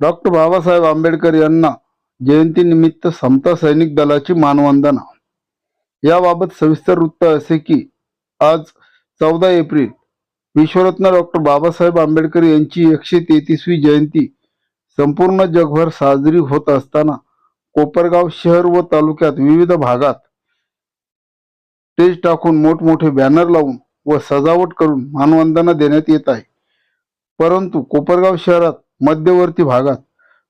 Doctor Babasaheb Ambedkar यांना जयंतीनिमित्त समता सैनिक दलाची मानवंदना. याबाबत सविस्तर वृत्त असे की आज चौदा एप्रिल विश्वरत्न डॉक्टर बाबासाहेब आंबेडकर यांची एकशे तेहतीसवी जयंती संपूर्ण जगभर साजरी होत असताना कोपरगाव शहर व तालुक्यात विविध भागात स्टेज टाकून मोठमोठे बॅनर लावून व सजावट करून मानवंदना देण्यात येत आहे. परंतु कोपरगाव शहरात मध्यवर्ती भागात.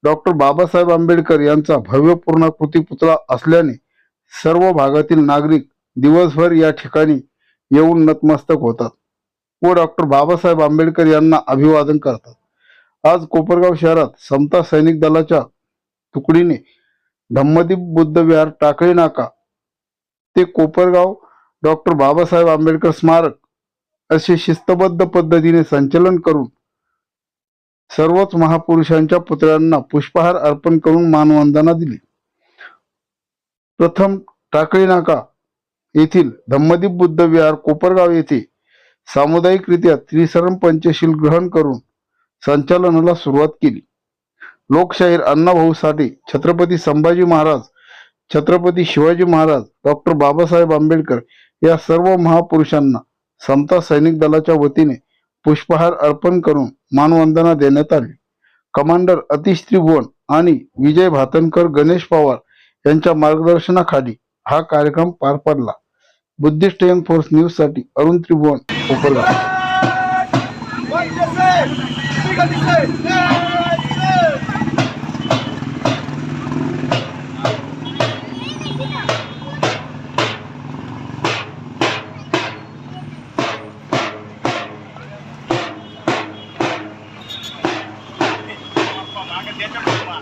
डॉक्टर बाबासाहेब आंबेडकर यांचा भव्य पूर्णाकृती पुतळा असल्याने सर्व भागातील नागरिक दिवसभर या ठिकाणी येऊन नतमस्तक होतात व डॉक्टर बाबासाहेब आंबेडकर यांना अभिवादन करतात. आज कोपरगाव शहरात समता सैनिक दलाच्या तुकडीने धम्मदीप बुद्ध विहार टाकळी नाका ते कोपरगाव डॉक्टर बाबासाहेब आंबेडकर स्मारक असे शिस्तबद्ध पद्धतीने संचलन करून सर्वच महापुरुषांच्या पुतळ्यांना पुष्पहार अर्पण करून मानवंदना दिली. प्रथम टाकळी नाका येथील धम्मदीप बुद्ध विहार कोपरगाव येथे सामुदायिकरित्या त्रिसरण पंचशील ग्रहण करून संचालनाला सुरुवात केली. लोकशाहीर अण्णाभाऊ साठे छत्रपती संभाजी महाराज छत्रपती शिवाजी महाराज डॉक्टर बाबासाहेब आंबेडकर या सर्व महापुरुषांना समता सैनिक दलाच्या वतीने पुष्पहार अर्पण करून मानवंदना देण्यात आली. कमांडर अतिश त्रिभुवन आणि विजय भातनकर गणेश पवार यांच्या मार्गदर्शनाखाली हा कार्यक्रम पार पडला. बुद्धिस्ट यंग फोर्स न्यूजसाठी अरुण त्रिभुवन उपलब्ध cái nó mà